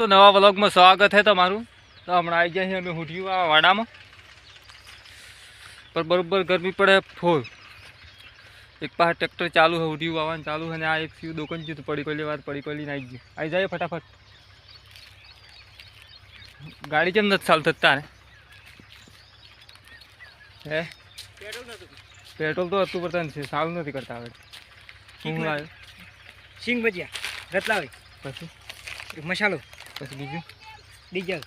તો નવા વ્લોગમાં સ્વાગત છે તમારું. તો હમણાં આવી જાય છે અમે હુઠ્યું આ વાડામાં. પણ બરોબર ગરમી પડે ફૂલ. એક પાસે ટ્રેક્ટર ચાલુ છે ઉઠ્યું આવવાનું ચાલુ છે અને આ એક સીવું દુકાન છે તો પડી કોલી વાર પડી કોલી આવી ગયું. આવી જાય ફટાફટ. ગાડી કેમ નથી ચાલતી તારે? હે? પેટ્રોલ તો હતું પડતા નથી સારું નથી કરતા હવે. શું આવ્યો સિંગ ભજીયા. રતલાવી. પછી? મસાલો. પછી બીજું ડીઝલ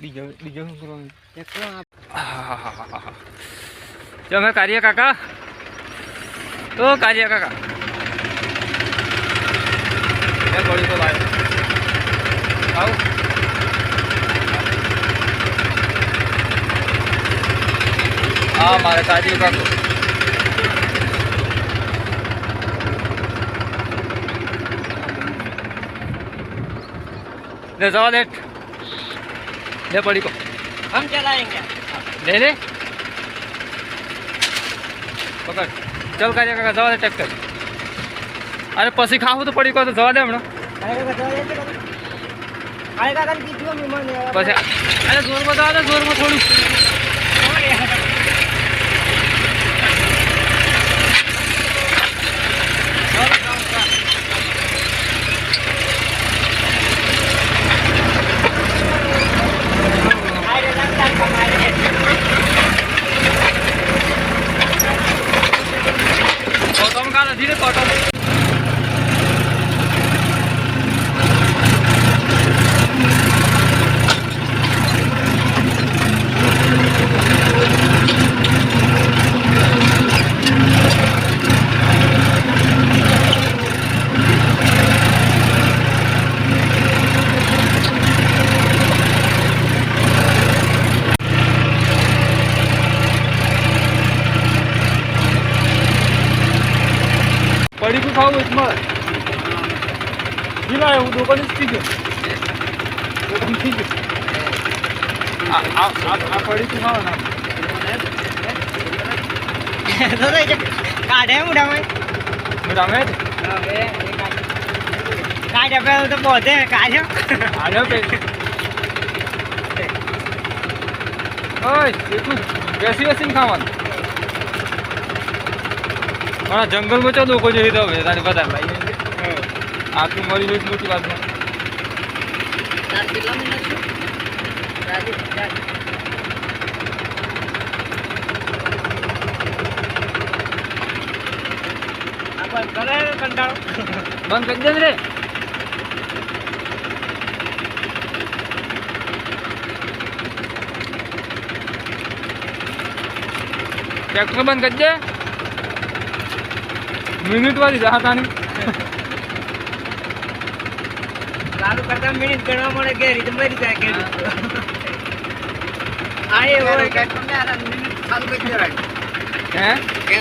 બીજો બીજો શું કરવાનું એકલો તમે કાર્ય કાકા તો કાર્ય કાકા ગોળી તો લાવ્યો આવ હા મારે કાર્ય કાકો લે જવા देख લે પડી को हम चलाएंगे ले ले પકડ. ચાલ કાર્ય કાકા જવા દે ટ્રેક્ટર અરે પછી ખાવું તો પડી કો તો જવા દે હમણાં. આયગા કાન કીધું મેં મને પછી અરે જોરમાં જવા દે જોરમાં થોડું કોટમ કા નથી રે કોટમ દુકાન જ થઈ ગયો દુકાન થઈ ગયો આ આ આ આ પડી તું ખાવ ના તો તો જે કાઢે મુડામાં મેરા મેં હવે કાઢે પેલો તો બોધે કાઢ્યો આજો પે ઓય એટલું બેસી બેસીને ખાવાનું. મારા જંગલમાં ચો લોકો જોઈ તો હવે તારી બધા ભાઈ આટલું મરી જોઈશ મોટી વાત બંધ કરી દે ને રે. ટ્રેક્ટર બંધ કરી દે. મિનિટ વાળી જા તાની ચાલુ કરતા મિનિટ ગણવા મળે કે રીતે મરી જાય કે આ એ હોય. કે મિનિટ ચાલુ કરી દેવાય. હે? કે